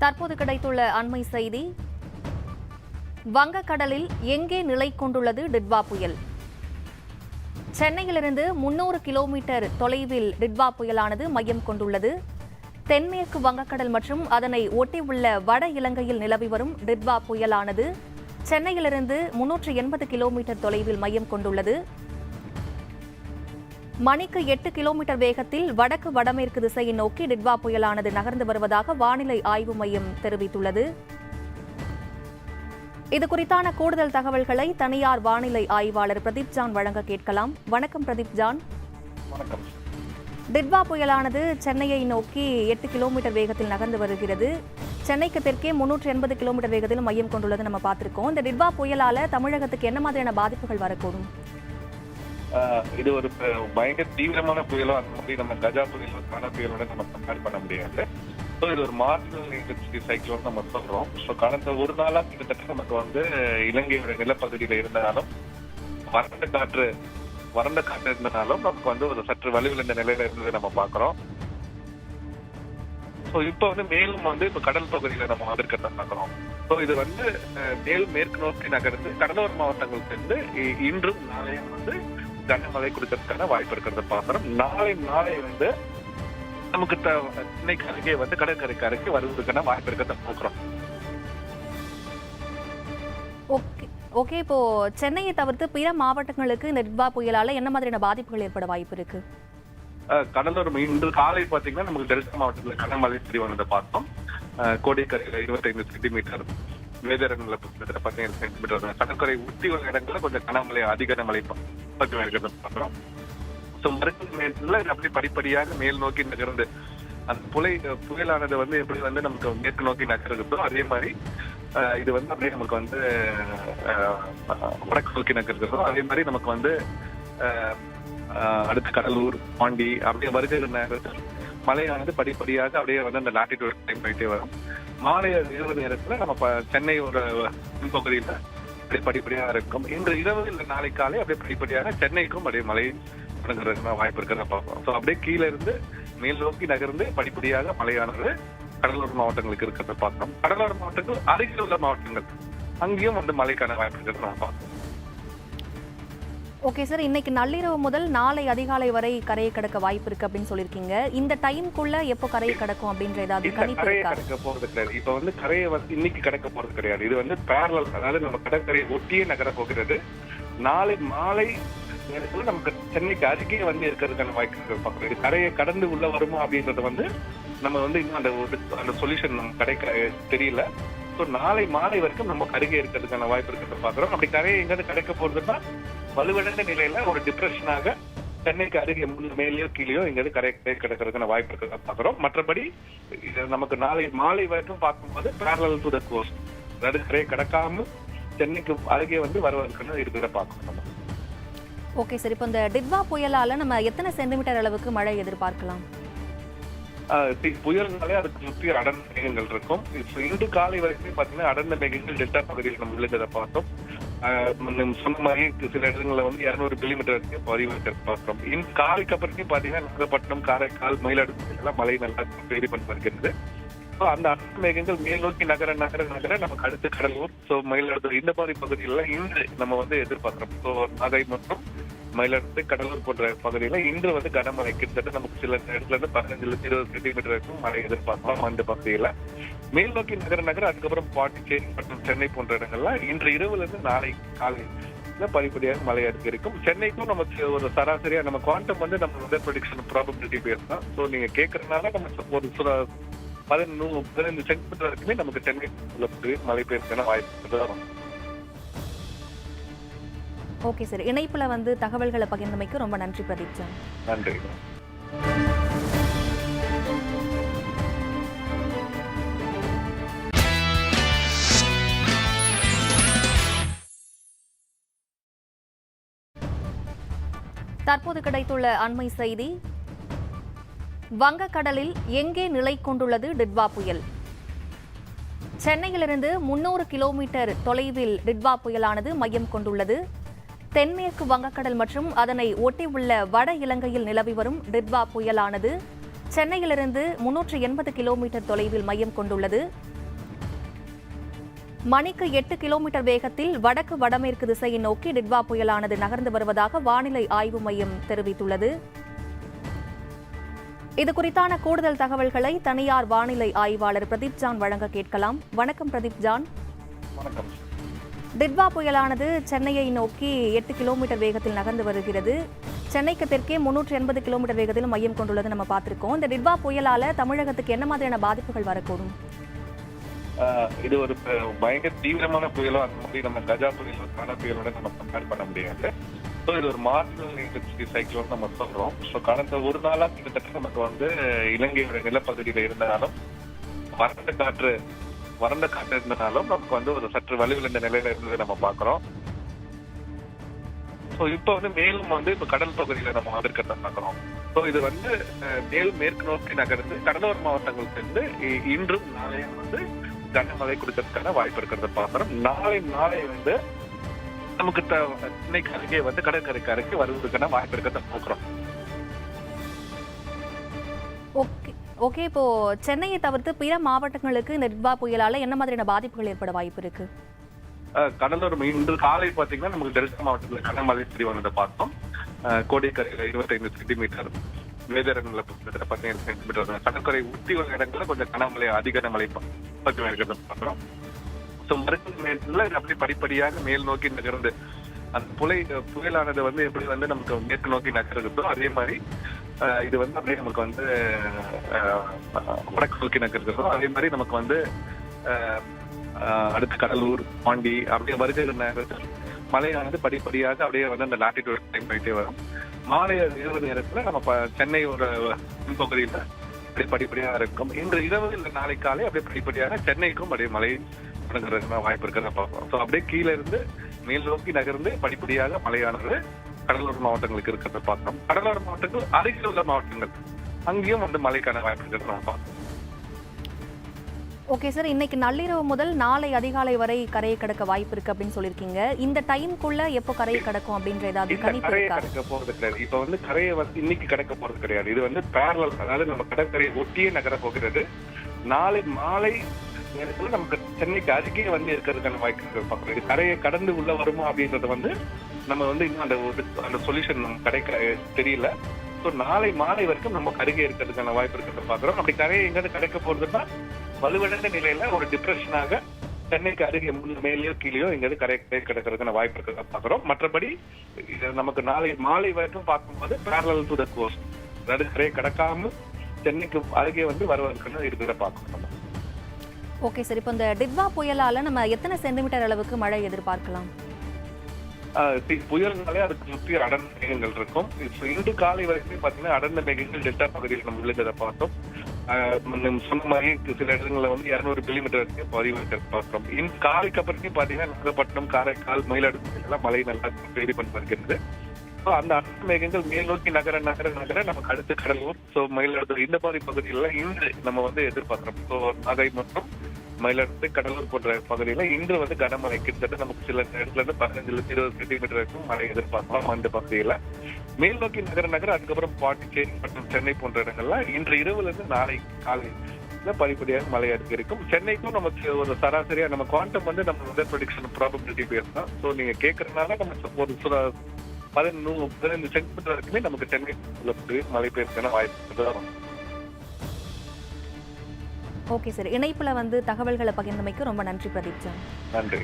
தற்போது கிடைத்துள்ள அண்மை செய்தி. வங்கக்கடலில் எங்கே நிலை கொண்டுள்ளது டிட்வா புயல். சென்னையிலிருந்து முன்னூறு கிலோமீட்டர் தொலைவில் டிட்வா புயலானது மையம் கொண்டுள்ளது. தென்மேற்கு வங்கக்கடல் மற்றும் அதனை ஒட்டியுள்ள வட இலங்கையில் நிலவி வரும் டிட்வா புயலானது சென்னையிலிருந்து முன்னூற்று எண்பது கிலோமீட்டர் தொலைவில் மையம் கொண்டுள்ளது. மணிக்கு எட்டு கிலோமீட்டர் வேகத்தில் வடக்கு வடமேற்கு திசையை நோக்கி டிட்வா புயலானது நகர்ந்து வருவதாக வானிலை ஆய்வு மையம் தெரிவித்துள்ளது. இது குறித்தான கூடுதல் தகவல்களை தனியார் வானிலை ஆய்வாளர் பிரதீப் ஜான் வழங்க கேட்கலாம். வணக்கம் பிரதீப் ஜான். வணக்கம். டிட்வா புயலானது சென்னையை நோக்கி எட்டு கிலோமீட்டர் வேகத்தில் நகர்ந்து வருகிறது. சென்னைக்கு தெற்கே முன்னூற்று எண்பது கிலோமீட்டர் வேகத்தில் மையம் கொண்டுள்ளது நம்ம பார்த்திருக்கோம். இந்த டிட்வா புயலால தமிழகத்துக்கு என்ன மாதிரியான பாதிப்புகள் வரக்கூடும்? இது ஒரு பயங்கர தீவிரமான புயலோ அந்த மாதிரி நம்ம கஜா புயலோ கால புயலோட நம்ம கம்பேர் பண்ண முடியாது. ஸோ இது ஒரு மார்ஜினல் இன்டென்சிட்டி சைக்ளோன் நம்ம சொல்றோம். ஸோ கடந்த ஒரு நாளா கிட்டத்தட்ட நமக்கு வந்து இலங்கையோட நிலப்பகுதியில இருந்தாலும் வறண்ட காற்று வறண்ட காற்று இருந்தனாலும் நமக்கு வந்து ஒரு சற்று வலுவிழந்த நிலையில இருந்ததை நம்ம பாக்குறோம் ஸோ இப்போ வந்து மேலும் வந்து இப்போ கடல் பகுதியில நம்ம வந்திருக்கிறத பார்க்குறோம். ஸோ இது வந்து மேல் மேற்கு நோக்கி நகர்ந்து கடலோர மாவட்டங்களுக்கு இருந்து இ- இன்றும் நாளையும் வந்து கனமழை கொடுக்கறதுக்கான வாய்ப்பு இருக்கிறத பார்க்கிறோம். நாளை நாளை வந்து நமக்கு சென்னைக்கு அருகே வந்து கடற்கரைக்கு அருகே வருவதற்கான வாய்ப்பு இருக்கிறத பார்க்கிறோம். Okay okay. இப்போ சென்னையை தவிர்த்து பிற மாவட்டங்களுக்கு இந்த டிட்வா புயலால என்ன மாதிரியான பாதிப்புகள் ஏற்பட வாய்ப்பு இருக்கு? கடலோர இன்று காலை பாத்தீங்கன்னா நமக்கு டெல்டா மாவட்டத்தில் கனமழை வந்ததை பார்த்தோம். கோடிக்கரையில இருபத்தைந்து சென்டிமீட்டர் வேதரங்கள்ல கிட்டத்தட்ட பதினேழு சென்டிமீட்டர் கடற்கரை ஒட்டி உள்ள இடங்கள்ல கொஞ்சம் கனமழை அதிக கனமழை பக்கம் இருக்கிறத பார்க்கிறோம். ஸோ மருத்துவ நேரத்தில் அப்படி படிப்படியாக மேல் நோக்கி நகர்ந்து. அந்த புலை புயலானது வந்து எப்படி வந்து நமக்கு மேற்கு நோக்கி நகர்கிறதோ அதே மாதிரி இது வந்து அப்படியே நமக்கு வந்து வடக்கு நோக்கி நகர்கிறதோ அதே மாதிரி நமக்கு வந்து அடுத்து கடலூர் பாண்டி அப்படியே வருகிற நேரத்தில் மழையானது படிப்படியாக அப்படியே வந்து அந்த லாட்டிடியூட் டைம் போயிட்டே வரும். மாலை இரவு நேரத்துல நம்ம சென்னையோட பகுதியில் அப்படியே படிப்படியாக இருக்கும். இன்று இரவு இல்லை நாளை காலை அப்படியே படிப்படியாக சென்னைக்கும் அப்படியே மழை தொடங்குறதுக்கு வாய்ப்பு இருக்கிறத பார்ப்போம். ஸோ அப்படியே கீழே இருந்து மேல் நோக்கி நகர்ந்து படிப்படியாக மழையானது கடலூர் மாவட்டங்களுக்கு இருக்கிறத பார்க்கிறோம். கடலோர மாவட்டங்கள் அருகில் உள்ள மாவட்டங்கள் அங்கேயும் வந்து மழைக்கான வாய்ப்பு இருக்கிறத நம்ம ஓகே சார் இன்னைக்கு நள்ளிரவு முதல் நாளை அதிகாலை வரை கரையை கடக்க வாய்ப்பு இருக்கு அப்படின்னு சொல்லியிருக்கீங்க. இந்த டைம்குள்ள எப்போ கரையை கடக்கும் அப்படின்ற ஏதாவது கணிப்பு கரையை கடக்க போறது கிடையாது. இப்ப வந்து கரையை வந்து இன்னைக்கு கடக்க போறது கிடையாது. இது வந்து பேரலல் அதாவது நம்ம கடற்கரையை ஒட்டியே நகர போகிறது. நாளை மாலை நேரத்துல நமக்கு சென்னைக்கு அருகே வந்து இருக்கிறதுக்கான வாய்ப்பு பார்க்கணும் இது கரையை கடந்து உள்ள வருமா அப்படின்றது வந்து நம்ம வந்து இன்னும் அந்த அந்த சொல்யூஷன் நம்ம கிடைக்க தெரியல. ஸோ நாளை மாலை வரைக்கும் நம்ம அருகே இருக்கிறதுக்கான வாய்ப்பு இருக்கிறத பார்க்குறோம். அப்படி கரையை எங்காவது கிடைக்க போறதுன்னா வலுவிழந்த நிலையில ஒரு டிப்ரெஷனாக சென்னைக்கு அருகே மேலேயோ கீழேயோ எங்காவது கரை கரை கிடக்கிறதுக்கான வாய்ப்பு இருக்கிறத பார்க்குறோம். மற்றபடி இது நமக்கு நாளை மாலை வரைக்கும் பார்க்கும்போது பேரலல் டு த கோஸ்ட் அதாவது கரையை கடக்காம சென்னைக்கு அருகே வந்து வருவதற்கான இருக்கிறத பார்க்கணும் நம்ம. ஓகே சார் இப்போ இந்த டிட்வா புயலால நம்ம எத்தனை சென்டிமீட்டர் அளவுக்கு மழை எதிர்பார்க்கலாம்? புயல்னாலே அதுக்கு சுற்றி அடர்ந்த மேகங்கள் இருக்கும். இப்போ இன்று காலை வரைக்கும் பார்த்தீங்கன்னா அடர்ந்த மேகங்கள் டெல்டா பகுதியில் நம்ம விழுந்ததை பார்த்தோம் சொன்ன மாதிரி சில இடங்களில் வந்து இருநூறு கிலோமீட்டர் வரைக்கும் பதிவு பார்க்குறோம் பார்க்கிறோம் இன்று காலைக்கு அப்புறமே பார்த்தீங்கன்னா நாகப்பட்டினம் காரைக்கால் மயிலாடுதுறை எல்லாம் மழை நல்லா பெய்து பண்ணி வருகிறது ஸோ அந்த அனல் மேகங்கள் மேல் நோக்கி நகர நகர நகர நமக்கு அடுத்து கடலூர் ஸோ மயிலாடுதுறை இந்த மாதிரி பகுதிகளெல்லாம் இன்று நம்ம வந்து எதிர்பார்க்கிறோம். ஸோ அதை மற்றும் மயிலாடுதுறை கடலூர் போன்ற பகுதியில இன்று வந்து கனமழை கிட்டத்தட்ட நமக்கு சில இடத்துல இருந்து பதினஞ்சுல இருந்து இருபது சென்டிமீட்டர் வரைக்கும் மழை எதிர்பார்க்கலாம் அந்த பகுதியில. மேல் நோக்கி நகர நகர அதுக்கப்புறம் பாண்டிச்சேரி மற்றும் சென்னை போன்ற இடங்கள்லாம் இன்று இரவுல இருந்து நாளை காலை படிப்படியாக மழை அதிகரிக்கும் சென்னைக்கும் நமக்கு ஒரு சராசரியா நம்ம குவாண்டம் வந்து நம்ம வெதர் ப்ரொடிக்ஷன் ப்ராபபிலிட்டி பேஸ் தான் ஸோ நீங்க கேட்கறதுனால நமக்கு ஒரு பதினொன்று பதினைந்து சென்டிமீட்டர் வரைக்குமே நமக்கு சென்னை மழை பெய்யறதுக்கான வாய்ப்பு வரும். ஓகே சார் இணைப்புல வந்து தகவல்களை பகிர்ந்தமைக்கு ரொம்ப நன்றி பிரதீப் நன்றி. தற்போது கிடைத்துள்ள அண்மை செய்தி. வங்கக்கடலில் எங்கே நிலை கொண்டுள்ளது டிட்வா புயல். சென்னையிலிருந்து முன்னூறு கிலோமீட்டர் தொலைவில் டிட்வா புயலானது மையம் கொண்டுள்ளது. தென்மேற்கு வங்கக்கடல் மற்றும் அதனை ஒட்டியுள்ள வட இலங்கையில் நிலவி வரும் டிட்வா புயலானது சென்னையிலிருந்து முன்னூற்று எண்பது கிலோமீட்டர் தொலைவில் மையம் கொண்டுள்ளது. மணிக்கு எட்டு கிலோமீட்டர் வேகத்தில் வடக்கு வடமேற்கு திசையை நோக்கி டிட்வா புயலானது நகர்ந்து வருவதாக வானிலை ஆய்வு மையம் தெரிவித்துள்ளது. இது குறித்தான கூடுதல் தகவல்களை தனியார் வானிலை ஆய்வாளர் பிரதீப் ஜான் வழங்க கேட்கலாம். வணக்கம் பிரதீப் ஜான். வணக்கம். டிட்வா புயலானது சென்னையை நோக்கி எட்டு கிலோமீட்டர் வேகத்தில் நகர்ந்து வருகிறது. சென்னைக்கு தெற்கே முன்னூற்று எண்பது கிலோமீட்டர் வேகத்தில் மையம் கொண்டுள்ளது நம்ம பார்த்திருக்கோம். இந்த டிட்வா புயலால தமிழகத்துக்கு என்ன மாதிரியான பாதிப்புகள் வரக்கூடும்? இது ஒரு பயங்கர தீவிரமான புயலோ அந்த மாதிரி நம்ம கஜா புயலோ கன புயலோட நம்ம கம்பேர் பண்ண முடியாது. ஸோ இது ஒரு மார்ஜினல் இன்டென்சிட்டி சைக்ளோன் நம்ம சொல்றோம். ஸோ கடந்த ஒரு நாளா கிட்டத்தட்ட நமக்கு வந்து இலங்கையோட நிலப்பகுதியில இருந்தாலும் வறண்ட காற்று வறண்ட காற்று இருந்தனாலும் நமக்கு வந்து ஒரு சற்று வலுவிழந்த நிலையில இருந்ததை நம்ம பாக்குறோம் ஸோ இப்போ வந்து மேலும் வந்து இப்போ கடல் பகுதியில நம்ம வந்திருக்கிறத பார்க்கிறோம். ஸோ இது வந்து மேலும் மேற்கு நோக்கி நகர்ந்து கடலோர மாவட்டங்களுக்கு இருந்து இ- இன்றும் நாளையும் வந்து கனமழை கொடுக்கறதுக்கான வாய்ப்பு இருக்கிறத. பார்க்கிறோம் நாளை நாளை வந்து நமக்கு சென்னைக்கு அருகே வந்து கடற்கரைக்கு அருகே வருவதற்கான வாய்ப்பு இருக்கிறத பார்க்கிறோம். ஓகே ஓகே இப்போ சென்னையை தவிர்த்து பிற மாவட்டங்களுக்கு இந்த டிட்வா புயலால என்ன மாதிரியான பாதிப்புகள் ஏற்பட வாய்ப்பு இருக்கு? கடலோர இன்று காலை பாத்தீங்கன்னா நமக்கு டெல்டா மாவட்டத்துல கனமழை வந்ததை பார்த்தோம். கோடிக்கரையில இருபத்தைந்து சென்டிமீட்டர் வேதரங்கள்ல கிட்டத்தட்ட பதினேழு சென்டிமீட்டர் கடற்கரை உள்ள இடங்கள்ல கொஞ்சம் கனமழை அதிக கனமழை பக்கம் இருக்கிறத பார்க்கிறோம் ஸோ மருத்துவ நேரத்தில் இது அப்படியே படிப்படியாக மேல் நோக்கி நகர்ந்து. அந்த புலை புயலானது வந்து எப்படி வந்து நமக்கு மேற்கு நோக்கி நகர்கிறதோ அதே மாதிரி இது வந்து அப்படியே நமக்கு வந்து வடக்கு நோக்கி நகர்கிறதோ அதே மாதிரி நமக்கு வந்து அடுத்து கடலூர் பாண்டி அப்படியே வருகிற நேரத்தில் மழையானது படிப்படியாக அப்படியே வந்து அந்த லாட்டிடியூட் டைம் போயிட்டே வரும். மாலை இரவு நேரத்தில் நம்ம சென்னை சென்னையோட பின்பகுதியில அப்படியே படிப்படியாக இருக்கும். இன்று இரவு இல்லை நாளை காலை அப்படியே படிப்படியாக சென்னைக்கும் அப்படியே மழை தொடங்குறதுக்கு வாய்ப்பு இருக்கிறத பார்ப்போம். ஸோ அப்படியே கீழே இருந்து மேல் நோக்கி நகர்ந்து படிப்படியாக மழையானது கடலோர மாவட்டங்களுக்கு இருக்கிறத பார்த்தோம். கடலோர மாவட்டங்கள் அருகில் உள்ள மாவட்டங்கள் அங்கேயும் வந்து மழைக்கான வாய்ப்பு இருக்கிறத நம்ம பார்த்தோம் ஓகே சார் இன்னைக்கு நள்ளிரவு முதல் நாளை அதிகாலை வரை கரையை கடக்க வாய்ப்பு இருக்கு அப்படின்னு சொல்லியிருக்கீங்க. இந்த டைம்க்குள்ள எப்போ கரையை கடக்கும் அப்படின்ற ஏதாவது கணிப்பு இருக்கா? கடக்க போறது கிடையாது. இப்ப வந்து கரையை வந்து இன்னைக்கு கடக்க போறது கிடையாது. இது வந்து பேரலல் அதாவது நம்ம கடற்கரையை ஒட்டியே நகர போகிறது. நாளை மாலை நேரத்துல நமக்கு சென்னைக்கு அருகே வந்து இருக்கிறதுக்கான வாய்ப்பு பார்க்கணும். இது கரையை கடந்து உள்ள வருமா அப்படின்றது வந்து நம்ம வந்து இன்னும் அந்த ஒரு அந்த சொல்யூஷன் நம்ம கிடைக்க தெரியல. ஸோ நாளை மாலை வரைக்கும் நம்ம அருகே இருக்கிறதுக்கான வாய்ப்பு இருக்கிறத பார்க்குறோம். அப்படி கரையை எங்காவது கிடைக்க போறதுன்னா வலுவடைந்த நிலையில ஒரு டிப்ரெஷனாக சென்னைக்கு அருகே மேலேயோ கீழேயோ எங்காவது கரை கரை கிடக்கிறதுக்கான வாய்ப்பு இருக்கிறத பார்க்குறோம். மற்றபடி நமக்கு நாளை மாலை வரைக்கும் பார்க்கும்போது பேரலல் டு த கோஸ்ட் அதாவது கரையை கடக்காம சென்னைக்கு அருகே வந்து வருவதற்கான இருக்கிறத பார்க்கணும் ஓகே சார் இப்போ இந்த டிட்வா புயலால நம்ம எத்தனை சென்டிமீட்டர் அளவுக்கு மழை எதிர்பார்க்கலாம்? புயல்னாலே அதுக்கு சுற்றி அடர்ந்த மேகங்கள் இருக்கும். இப்போ இன்று காலை வரைக்கும் பார்த்தீங்கன்னா அடர்ந்த மேகங்கள் டெல்டா பகுதியில் நம்ம விழுந்ததை பார்த்தோம். சொன்ன மாதிரி சில இடங்களில் வந்து இரநூறு மில்லிமீட்டர் வரைக்கும் பதிவு இருக்கிறது பார்த்தோம் காலைக்கு அப்புறத்தையும் பார்த்தீங்கன்னா நாகப்பட்டினம் காரைக்கால் மயிலாடுதுறை எல்லாம் மழை நல்லா பெய்து கொண்டு வருகிறது. ஸோ அந்த அடர்ந்த மேகங்கள் மேல் நோக்கி நகர நகர நகர நமக்கு அடுத்து கடலூர். ஸோ மயிலாடுதுறை இந்த மாதிரி பகுதிகளெல்லாம் இன்று நம்ம வந்து எதிர்பார்க்கிறோம். ஸோ அதை மற்றும் மயிலாடுதுறை கடலூர் போன்ற பகுதியில இன்று வந்து கனமழை கிட்டத்தட்ட நமக்கு சில இடத்துல இருந்து பதினஞ்சுல இருந்து இருபது சென்டிமீட்டர் வரைக்கும் மழை எதிர்பார்க்கலாம் அந்த பகுதியில. மேல் நோக்கி நகர நகர் அதுக்கப்புறம் பாண்டிச்சேரி மற்றும் சென்னை போன்ற இடங்கள்ல இன்று இரவுல இருந்து நாளை காலை படிப்படியாக மழை அதிகரிக்கும் சென்னைக்கும் நமக்கு ஒரு சராசரியா நம்ம குவாண்டம் வந்து நம்ம வெதர் ப்ரொடிக்ஷன் ப்ராபபிலிட்டி பேசலாம் ஸோ நீங்க கேட்கறதுனால நம்ம ஒரு சில பதினொன்று பதினைந்து சென்டிமீட்டர் வரைக்குமே நமக்கு சென்னை மழை பெய்யறதுக்கான வாய்ப்பு வரும் ஓகே சார். இணைப்புல வந்து தகவல்களை பகிர்ந்தமைக்கு ரொம்ப நன்றி பிரதீப் சார். நன்றி.